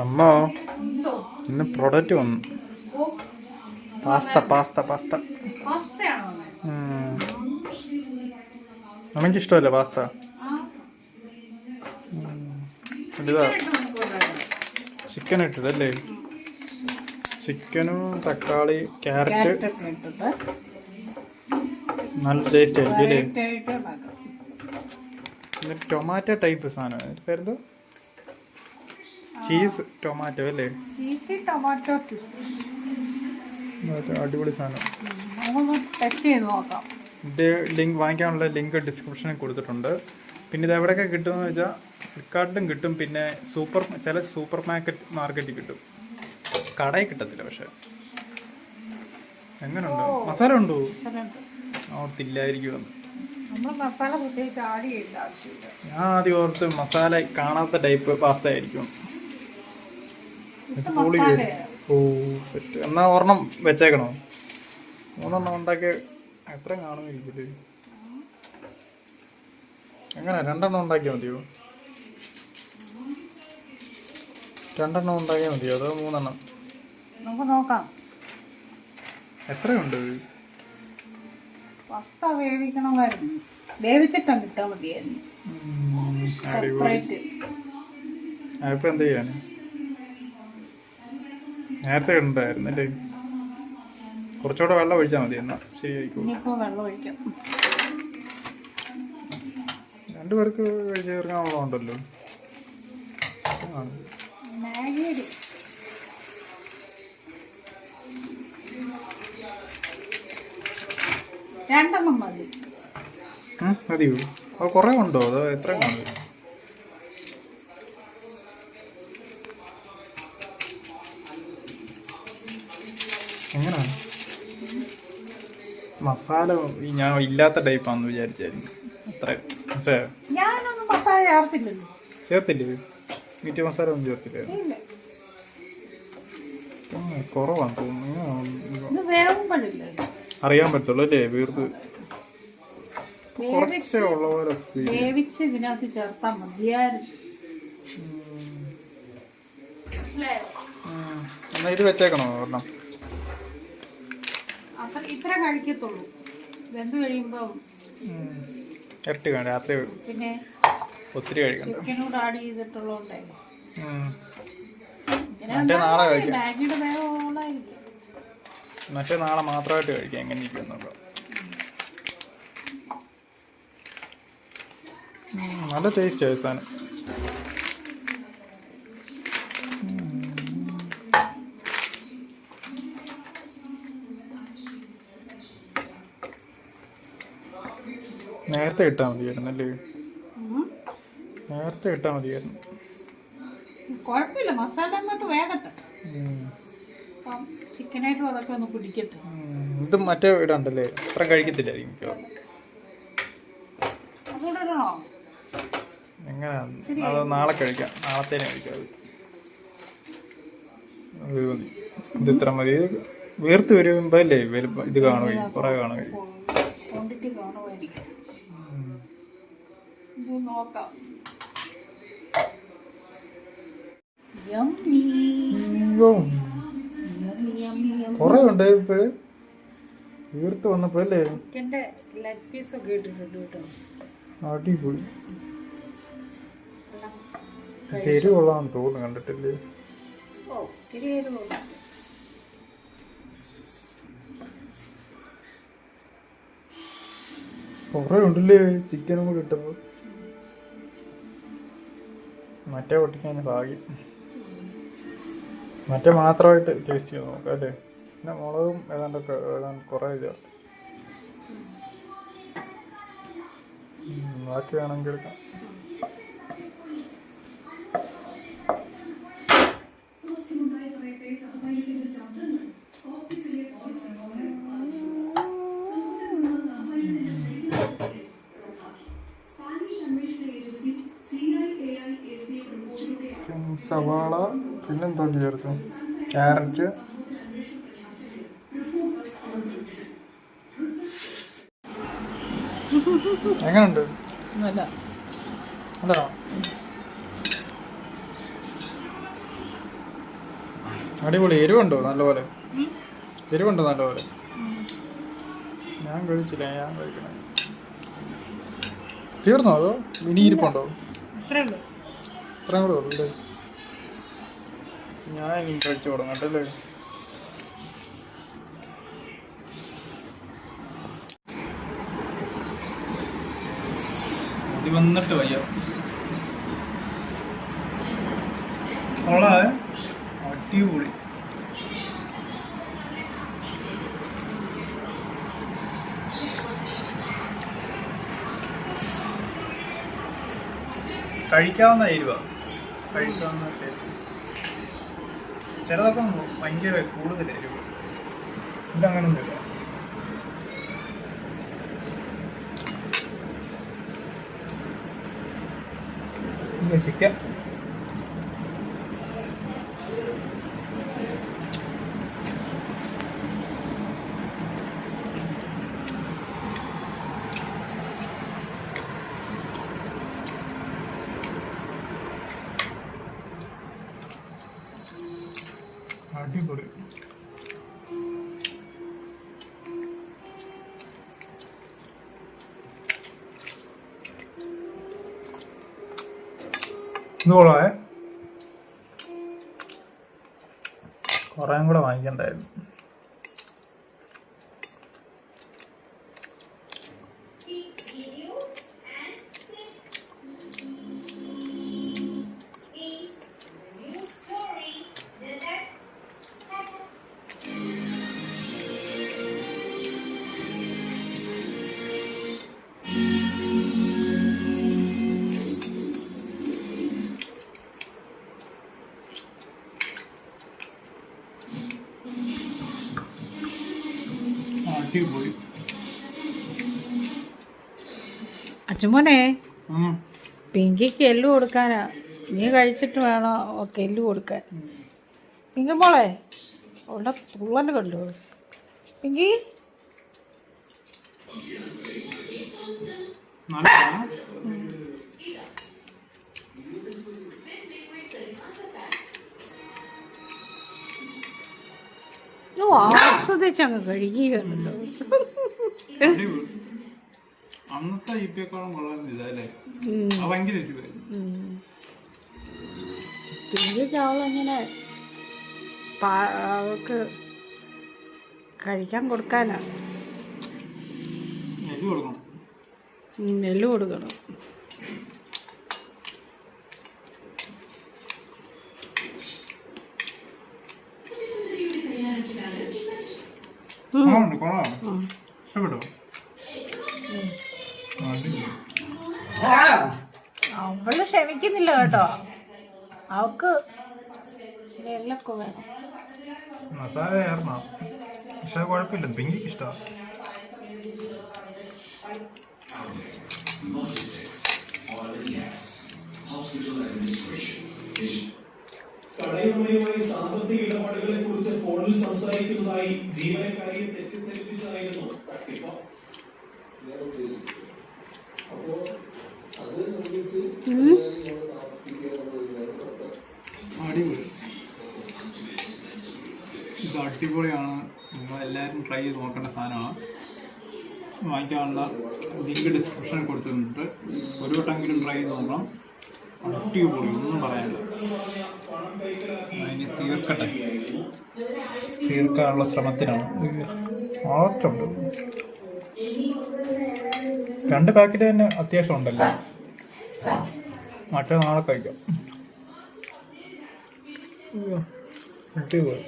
അമ്മ ഇന്ന് പ്രൊഡക്റ്റ് വന്നു. Pasta pasta pasta. അമ്മയ്ക്ക് ഇഷ്ടമല്ലേ പാസ്ത? ചിക്കൻ ഇട്ടതല്ലേ ചിക്കനും തക്കാളി ക്യാരറ്റ്. നല്ല ടേസ്റ്റ് ആയിരിക്കും അല്ലേ? ടൊമാറ്റോ ടൈപ്പ് സാധനം. പേരെന്തോ ചീസ് ടൊമാറ്റോ അല്ലേ? ചീസി ടൊമാറ്റോ അടിപൊളി സാധനം. ടെസ്റ്റ് ചെയ്ത് നോക്കാം. ഇത് ലിങ്ക് വാങ്ങിക്കാനുള്ള ലിങ്ക് ഡിസ്ക്രിപ്ഷനിൽ കൊടുത്തിട്ടുണ്ട്. പിന്നെ ഇത് എവിടെയൊക്കെ കിട്ടുമെന്ന് വെച്ചാൽ ഫ്ലിപ്കാർട്ടിലും കിട്ടും. പിന്നെ സൂപ്പർ ചില സൂപ്പർ മാർക്കറ്റ് മാർക്കറ്റിൽ കിട്ടും. കടയിൽ കിട്ടത്തില്ല പക്ഷെ. എങ്ങനെയുണ്ട് മസാല ഉണ്ടോ? ഓർത്തില്ലായിരിക്കും ഞാൻ ആദ്യം ഓർത്ത് മസാല കാണാത്ത ടൈപ്പ് പാസ്ത ആയിരിക്കും. ഓ സെറ്റ് എന്നാ ഒരെണ്ണം വെച്ചേക്കണോ? മൂന്നെണ്ണം ഉണ്ടാക്കി എത്ര കാണും ഇരിക്കൽ എങ്ങനെ? രണ്ടെണ്ണം ഉണ്ടാക്കിയാൽ മതിയോ? രണ്ടെണ്ണം ഉണ്ടാക്കിയാൽ മതിയോ? അതോ മൂന്നെണ്ണം? നമുക്ക് നോക്കാം. എത്രയുണ്ട്? പാസ്ത വേവിക്കണമായിരുന്നു. വേവിച്ചിട്ടാണ് മതിയായിരുന്നു. സെപ്പറേറ്റ് എന്ത് ചെയ്യാന്? നേരത്തെ ഉണ്ടായിരുന്നു അല്ലേ കുറച്ചുകൂടെ വെള്ളം ഒഴിച്ചാൽ മതി. എന്നാ ശരിയായിരിക്കും രണ്ടുപേർക്ക് പേർക്ക് ചേർക്കാനുള്ള ഉണ്ടല്ലോ. രണ്ടെണ്ണം മതി. മതിയോ? അത് കുറേ ഉണ്ടോ അതോ എത്ര കാണും എങ്ങനാ മസാല ഞാൻ ഇല്ലാത്ത ടൈപ്പാന്ന് വിചാരിച്ചായിരുന്നു. അത്ര മനസ്സിലായോ ഞാനൊന്നും മസാല ചേർത്തില്ലല്ലോ. ചേർത്തില്ലേ? മീറ്റ് മസാല ഒന്നും ചേർത്തില്ലേ? കുറവാന്ന് തോന്നുന്നു. അറിയാൻ പറ്റുള്ളൂ അല്ലേ? വീർത്ത് വേവിച്ച് കുറച്ചേ ഉള്ള പോലെ വേവിച്ച് ഇതിനകത്ത് ചേർത്താൽ മതിയായിരുന്നു. ഉം. എന്നാ ഇത് വെച്ചേക്കണോ ഒരെണ്ണം? അത്ര ഇത്ര കഴിക്കത്തുള്ളൂ വെന്ത് കഴിയുമ്പോൾ. ഇരട്ടി വേണ്ട രാത്രി പിന്നെ ഒത്തിരി കഴിക്കണം ചിക്കനോട് ആഡ് ചെയ്തിട്ടുള്ളതുകൊണ്ടേ. മറ്റേ നാളെ. കഴിക്കാം. മാഗിയുടെ വേവോളായിരിക്കും മറ്റേ നാളെ മാത്രമായിട്ട് കഴിക്കാം എങ്ങനെ ഇരിക്കുന്നുണ്ടോ നല്ല ടേസ്റ്റ് ആയി സാധനം നേരത്തെ ഇട്ടാൽ മതിയായിരുന്നു അല്ലേ. നേരത്തെ ഇട്ടാൽ മതിയായിരുന്നു. കുഴപ്പമില്ല മസാല അങ്ങോട്ട് വേകട്ടെ ഉം. ചിക്കനായിട്ടും അതൊക്കെ ഒന്ന് പിടിക്കട്ടെ ഇത് മറ്റേ ഇടണ്ടല്ലേ അത്ര കഴിക്കത്തില്ലായിരിക്കും എങ്ങനെയാ അത് നാളെ കഴിക്കാം. നാളത്തേനെ കഴിക്കാം അത്. ഇത് ഇത്ര മതി. വേർത്ത് വീർത്ത് വരുമ്പോ അല്ലേ? ഇത് കാണുകയും കുറെ കാണുകയും ക്വാണ്ടിറ്റി കാണുമായിരിക്കും ഇത് നോക്കാം Yummy. Yummy. കുറെ ഉണ്ട് ഇപ്പോഴ്. വീർത്ത് വന്നപ്പോ അല്ലേ? അടിപൊളി. തെരു കൊള്ളാന്ന് തോന്നുന്നു കണ്ടിട്ടില്ലേ. കുറെ ഉണ്ടല്ലേ ചിക്കനും കൂടി ഇട്ടപ്പോ? മറ്റേ പൊട്ടിക്കാൻ ഭാഗ്യം. മറ്റേ മാത്രമായിട്ട് ടേസ്റ്റ് ചെയ്ത് നോക്കാം അല്ലേ? പിന്നെ മുളകും ഏതാണ്ടൊക്കെ ഏതാണ്ട് കുറേ ചേർത്ത്. ബാക്കി വേണമെങ്കിൽ എടുക്കാം. സവാള പിന്നെന്തോ ചേർത്തു ക്യാരറ്റ്. അല്ല അടിപൊളി. എരിവുണ്ടോ നല്ലപോലെ? എരിവുണ്ടോ നല്ലപോലെ? ഞാൻ കഴിച്ചില്ല ഞാൻ കഴിക്കണേ. തീർന്നോ അതോ? ഇനി ഇരിപ്പുണ്ടോ? ഇത്രയും കൂടെ ഉള്ളു ഞാൻ ഇനി കഴിച്ചു തുടങ്ങട്ടല്ലേ വന്നിട്ട് വയ്യ. അടിപൊളി. കഴിക്കാവുന്ന എരിവ. കഴിക്കാവുന്ന ചിലതൊക്കെ ഭയങ്കര കൂടുതൽ എരിവ് ഇതങ്ങനൊന്നുമില്ല. ഇത് ചിക്കൻ അടിപൊളി. ഇത് കൊള്ളാമേ കുറേ കൂടെ വാങ്ങിക്കണ്ടായിരുന്നു. അച്ചുമോനെ. പിങ്കിക്ക് എല്ലു കൊടുക്കാനാ. നീ കഴിച്ചിട്ട് വേണോ? ഒക്കെ എല്ല് കൊടുക്കാൻ. പിങ്കി മോളെ ഉള്ള തുള്ളൽ കണ്ടു. പിങ്കി? നല്ലതാ. ആസ്വദിച്ചങ്ങ് കഴിക്കുകയാണല്ലോ അന്നത്തെ ഇപ്പേക്കാളും ഭയങ്കര. പിങ്കിക്ക് അവളിങ്ങനെ അവൾക്ക് കഴിക്കാൻ കൊടുക്കാനാ. നെല്ല് കൊടുക്കണം. ഉം, എല്ല് കൊടുക്കണം. കൊള്ളാമുണ്ട് കൊള്ളാം. ഇഷ്ടപ്പെട്ടോ അവൾ ക്ഷമിക്കുന്നില്ല കേട്ടോ. അവക്ക് എല്ലൊക്കെ വേണം. മസാല ഏറണം പക്ഷെ കുഴപ്പമില്ല. പിങ്കിക്ക് ഇഷ്ടമാണ് കടയുടമയുമായി സാമ്പത്തിക ഇടപാടുകളെ കുറിച്ച് ഫോണിൽ സംസാരിക്കുന്നതായി ജീവനക്കാരെ തെറ്റിദ്ധരിപ്പിച്ചായിരുന്നു തട്ടിപ്പ്. ഇത് അടിപൊളിയാണ്. നിങ്ങൾ എല്ലാവരും ട്രൈ ചെയ്ത് നോക്കേണ്ട സാധനമാണ്. വാങ്ങിക്കാനുള്ള ലിങ്ക് ഡിസ്ക്രിപ്ഷനിൽ കൊടുത്തിട്ടുണ്ട്. ഒരു വട്ടമെങ്കിലും ട്രൈ ചെയ്ത് നോക്കണം. അടിപൊളി ഒന്നും പറയാനില്ല. അതിനെ തീർക്കട്ടെ. തീർക്കാനുള്ള ശ്രമത്തിനാണ്. ആർക്കുണ്ട്? രണ്ട് പാക്കറ്റ് തന്നെ അത്യാവശ്യം ഉണ്ടല്ലോ. മറ്റേ നാളെ കഴിക്കാം. അടിപൊളി.